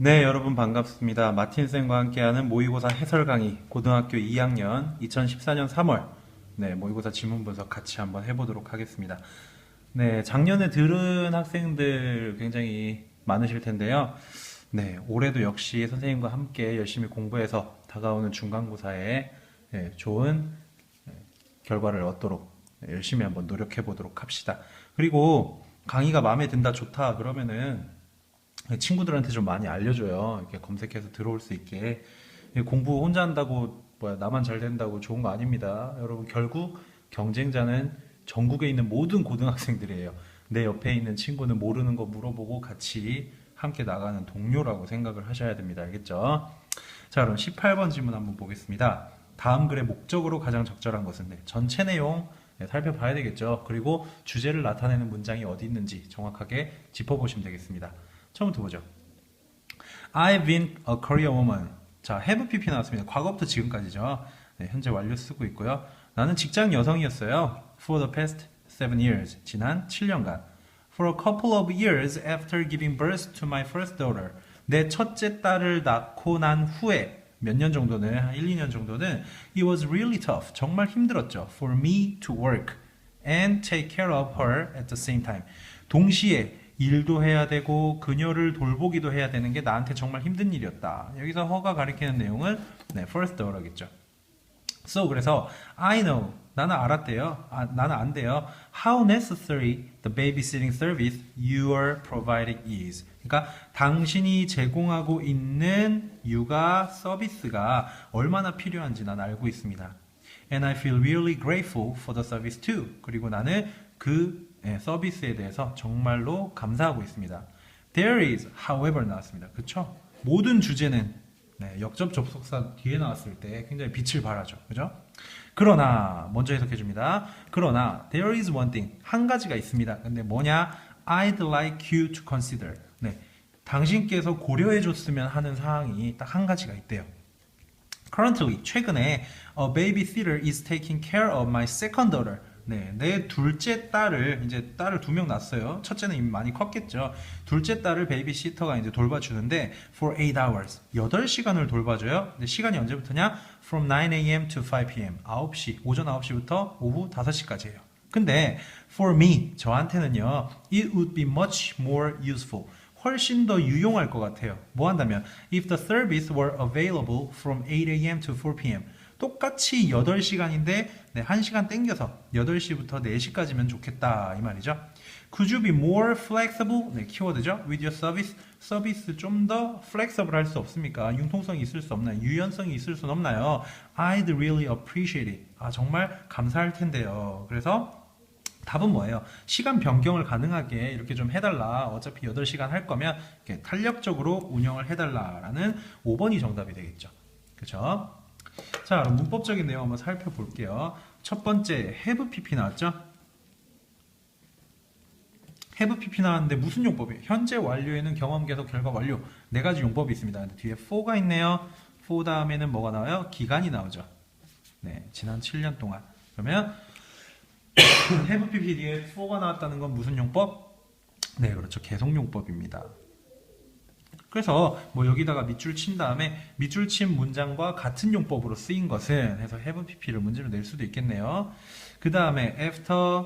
네, 여러분 반갑습니다. 마틴쌤과 함께하는 모의고사 해설 강의 고등학교 2학년 2014년 3월 네, 모의고사 지문 분석 같이 한번 해보도록 하겠습니다. 네, 작년에 들은 학생들 굉장히 많으실 텐데요. 네, 올해도 역시 선생님과 함께 열심히 공부해서 다가오는 중간고사에 네, 좋은 네, 결과를 얻도록 열심히 한번 노력해 보도록 합시다. 그리고 강의가 마음에 든다, 좋다 그러면은 친구들한테 좀 많이 알려줘요. 이렇게 검색해서 들어올 수 있게. 공부 혼자 한다고 뭐야 나만 잘 된다고 좋은 거 아닙니다. 여러분 결국 경쟁자는 전국에 있는 모든 고등학생들이에요. 내 옆에 있는 친구는 모르는 거 물어보고 같이 함께 나가는 동료라고 생각을 하셔야 됩니다. 알겠죠? 자, 그럼 18번 질문 한번 보겠습니다. 다음 글의 목적으로 가장 적절한 것은 네, 전체 내용 네, 살펴봐야 되겠죠. 그리고 주제를 나타내는 문장이 어디 있는지 정확하게 짚어보시면 되겠습니다. 처음부터 보죠. I've been a career woman. 자, have pp 나왔습니다. 과거부터 지금까지죠. 네, 현재 완료 쓰고 있고요. 나는 직장 여성이었어요. For the past seven years. 지난 7년간. For a couple of years after giving birth to my first daughter. 내 첫째 딸을 낳고 난 후에 몇 년 정도는 한 1, 2년 정도는 it was really tough. 정말 힘들었죠. For me to work and take care of her at the same time. 동시에 일도 해야 되고 그녀를 돌보기도 해야 되는 게 나한테 정말 힘든 일이었다. 여기서 허가 가리키는 내용은 네, first daughter겠죠. So 그래서 I know 나는 알았대요. 아, 나는 안 돼요. How necessary the babysitting service you are providing is. 그러니까 당신이 제공하고 있는 육아 서비스가 얼마나 필요한지 난 알고 있습니다. And I feel really grateful for the service too. 그리고 나는 그 예, 서비스에 대해서 정말로 감사하고 있습니다. There is, however 나왔습니다. 그쵸? 모든 주제는 네, 역접 접속사 뒤에 나왔을 때 굉장히 빛을 발하죠. 그죠? 그러나 먼저 해석해 줍니다. 그러나 there is one thing 한 가지가 있습니다. 근데 뭐냐? I'd like you to consider. 네. 당신께서 고려해 줬으면 하는 사항이 딱 한 가지가 있대요. Currently 최근에 a babysitter is taking care of my second daughter. 네, 내 둘째 딸을 이제 딸을 두 명 낳았어요. 첫째는 이미 많이 컸겠죠. 둘째 딸을 베이비 시터가 이제 돌봐주는데 for 8 hours 8시간을 돌봐줘요. 근데 시간이 언제부터냐? From 9 a.m. to 5 p.m. 9시 오전 9시부터 오후 5시까지예요. 근데 for me 저한테는요. It would be much more useful. 훨씬 더 유용할 것 같아요. 뭐 한다면 if the service were available from 8 a.m. to 4 p.m. 똑같이 8시간인데 네, 1시간 땡겨서 8시부터 4시까지면 좋겠다 이 말이죠. Could you be more flexible? 네, 키워드죠. With your service. 서비스 좀 더 flexible 할 수 없습니까? 융통성이 있을 수 없나요? 유연성이 있을 수 없나요? I'd really appreciate it. 아, 정말 감사할 텐데요. 그래서 답은 뭐예요? 시간 변경을 가능하게 이렇게 좀 해달라. 어차피 8시간 할 거면 이렇게 탄력적으로 운영을 해달라라는 5번이 정답이 되겠죠. 그렇죠? 자, 그럼 문법적인 내용 한번 살펴볼게요. 첫 번째, have pp 나왔죠? have pp 나왔는데 무슨 용법이에요? 현재 완료에는 경험 계속 결과 완료 네 가지 용법이 있습니다. 근데 뒤에 for가 있네요. for 다음에는 뭐가 나와요? 기간이 나오죠. 네, 지난 7년 동안. 그러면 have pp 뒤에 for가 나왔다는 건 무슨 용법? 네, 그렇죠. 계속 용법입니다. 그래서 뭐 여기다가 밑줄 친 다음에 밑줄 친 문장과 같은 용법으로 쓰인 것은 해서 have pp를 문제로 낼 수도 있겠네요. 그 다음에 after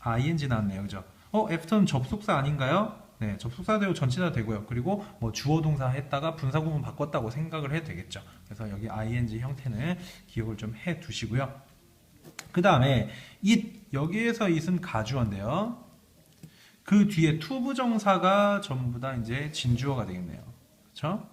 ing 나왔네요. 그죠? 어, after는 접속사 아닌가요? 네, 접속사 되고 전치사 되고요. 그리고 뭐 주어 동사 했다가 분사 구문 바꿨다고 생각을 해도 되겠죠. 그래서 여기 ing 형태는 기억을 좀 해 두시고요. 그 다음에 it 여기에서 it은 가주어인데요. 그 뒤에 투부정사가 전부 다 이제 진주어가 되겠네요. 그렇죠?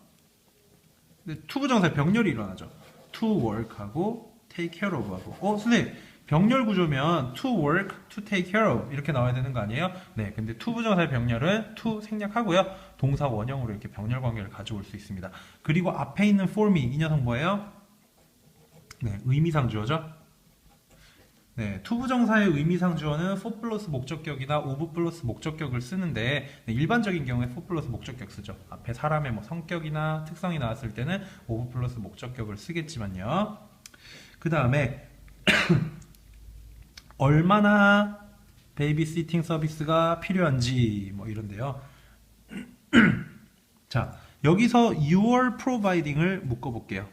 근데 투부정사 병렬이 일어나죠. to work하고 take care of하고. 어, 선생님. 병렬 구조면 to work, to take care of 이렇게 나와야 되는 거 아니에요? 네, 근데 투부정사의 병렬은 to 생략하고요. 동사 원형으로 이렇게 병렬 관계를 가져올 수 있습니다. 그리고 앞에 있는 for me 이 녀석 뭐예요? 네, 의미상 주어죠. 네, 투부정사의 의미상 주어는 for 플러스 목적격이나 of 플러스 목적격을 쓰는데 네, 일반적인 경우에 for 플러스 목적격 쓰죠. 앞에 사람의 뭐 성격이나 특성이 나왔을 때는 of 플러스 목적격을 쓰겠지만요. 그 다음에 얼마나 베이비시팅 서비스가 필요한지 뭐 이런데요. 자, 여기서 your providing을 묶어볼게요.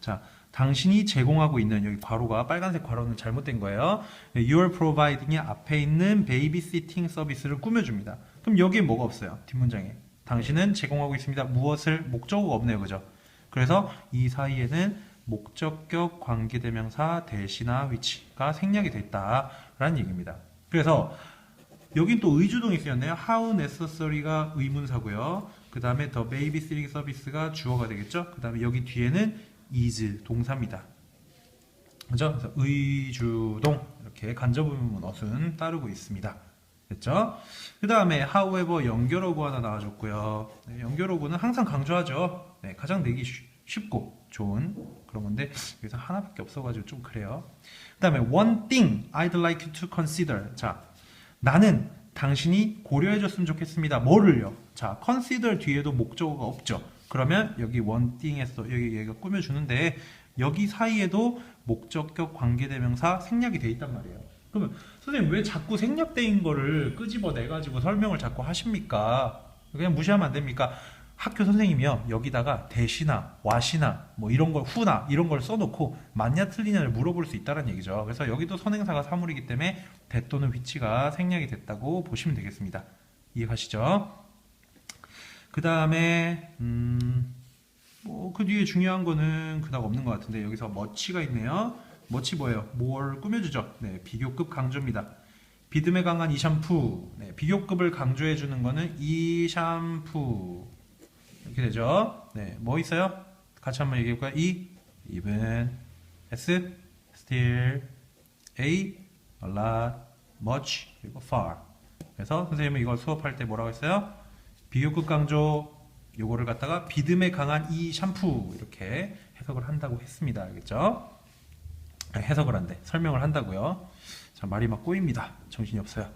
자, 당신이 제공하고 있는 여기 괄호가 빨간색 괄호는 잘못된 거예요. Your providing의 앞에 있는 babysitting 서비스를 꾸며줍니다. 그럼 여기에 뭐가 없어요? 뒷문장에 당신은 제공하고 있습니다. 무엇을 목적어가 없네요, 그죠? 그래서 이 사이에는 목적격 관계대명사 대시나 위치가 생략이 됐다라는 얘기입니다. 그래서 여긴 또 의주동이 쓰였네요. How necessary가 의문사고요. 그 다음에 the babysitting 서비스가 주어가 되겠죠. 그 다음에 여기 뒤에는 is 동사입니다. 그죠? 그래서 의주동 이렇게 간접의문 어순 따르고 있습니다. 됐죠? 그 다음에 however 연결어구 하나 나와줬고요. 네, 연결어구는 항상 강조하죠. 네, 가장 내기 쉬- 쉽고 좋은 그런 건데 여기서 하나밖에 없어가지고 좀 그래요. 그 다음에 one thing I'd like you to consider. 자, 나는 당신이 고려해줬으면 좋겠습니다. 뭐를요? 자, consider 뒤에도 목적어가 없죠. 그러면 여기 thing에서 여기 얘가 꾸며주는데 여기 사이에도 목적격 관계대명사 생략이 돼 있단 말이에요. 그러면 선생님 왜 자꾸 생략된 거를 끄집어내 가지고 설명을 자꾸 하십니까? 그냥 무시하면 안 됩니까? 학교 선생님이요 여기다가 대시나 와시나 뭐 이런 걸 후나 이런 걸 써놓고 맞냐 틀리냐를 물어볼 수 있다는 얘기죠. 그래서 여기도 선행사가 사물이기 때문에 대 또는 위치가 생략이 됐다고 보시면 되겠습니다. 이해가시죠? 그 다음에 음, 뭐 그 뒤에 중요한 거는 그닥 없는 것 같은데 여기서 머치가 있네요. 머치 뭐예요? 뭘 꾸며주죠? 네, 비교급 강조입니다. 비듬에 강한 이 샴푸. 네, 비교급을 강조해 주는 거는 이 샴푸. 이렇게 되죠. 네, 뭐 있어요? 같이 한번 얘기해 볼까요? 이, even, s, still, a, a lot, much, 그리고 far. 그래서 선생님은 이걸 수업할 때 뭐라고 했어요? 비교급 강조 요거를 갖다가 비듬에 강한 이 샴푸 이렇게 해석을 한다고 했습니다. 알겠죠? 아니, 해석을 한대. 설명을 한다고요. 자, 말이 막 꼬입니다. 정신이 없어요.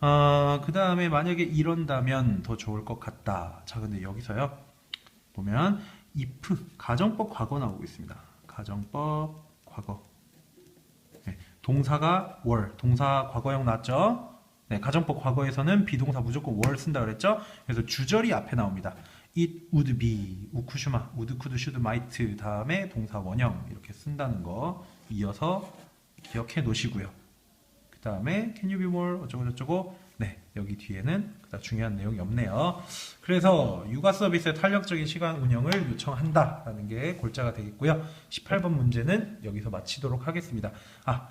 어, 그 다음에 만약에 이런다면 더 좋을 것 같다. 자, 근데 여기서요. 보면 if 가정법 과거 나오고 있습니다. 가정법 과거. 네, 동사가 월, 동사 과거형 나왔죠? 네, 가정법 과거에서는 비동사 무조건 월 쓴다 그랬죠? 그래서 주절이 앞에 나옵니다. It would be, 우쿠슈마, would, could, should, might 다음에 동사 원형 이렇게 쓴다는 거 이어서 기억해 놓으시고요. 그 다음에 can you be more 어쩌고 저쩌고 네 여기 뒤에는 그닥 중요한 내용이 없네요. 그래서 육아 서비스의 탄력적인 시간 운영을 요청한다라는 게 골자가 되겠고요. 18번 문제는 여기서 마치도록 하겠습니다. 아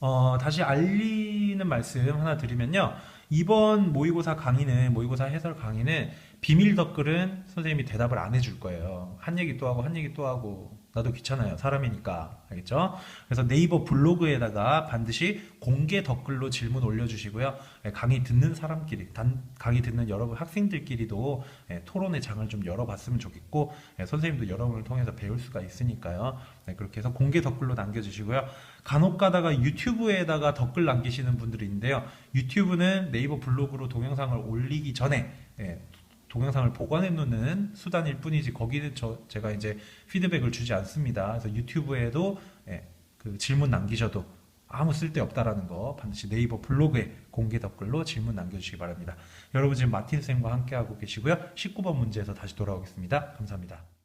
어, 다시 알리는 말씀 하나 드리면요. 이번 모의고사 강의는, 모의고사 해설 강의는 비밀 댓글은 선생님이 대답을 안 해줄 거예요. 한 얘기 또 하고, 한 얘기 또 하고. 나도 귀찮아요. 사람이니까. 알겠죠? 그래서 네이버 블로그에다가 반드시 공개 댓글로 질문 올려주시고요. 예, 강의 듣는 사람끼리, 단, 강의 듣는 여러분 학생들끼리도 예, 토론의 장을 좀 열어봤으면 좋겠고, 예, 선생님도 여러분을 통해서 배울 수가 있으니까요. 네, 그렇게 해서 공개 댓글로 남겨주시고요. 간혹 가다가 유튜브에다가 댓글 남기시는 분들이 있는데요. 유튜브는 네이버 블로그로 동영상을 올리기 전에 예, 동영상을 보관해 놓는 수단일 뿐이지 거기는 저 제가 이제 피드백을 주지 않습니다. 그래서 유튜브에도 예, 그 질문 남기셔도 아무 쓸데 없다라는 거 반드시 네이버 블로그에 공개 댓글로 질문 남겨주시기 바랍니다. 여러분 지금 마틴 쌤과 함께 하고 계시고요. 19번 문제에서 다시 돌아오겠습니다. 감사합니다.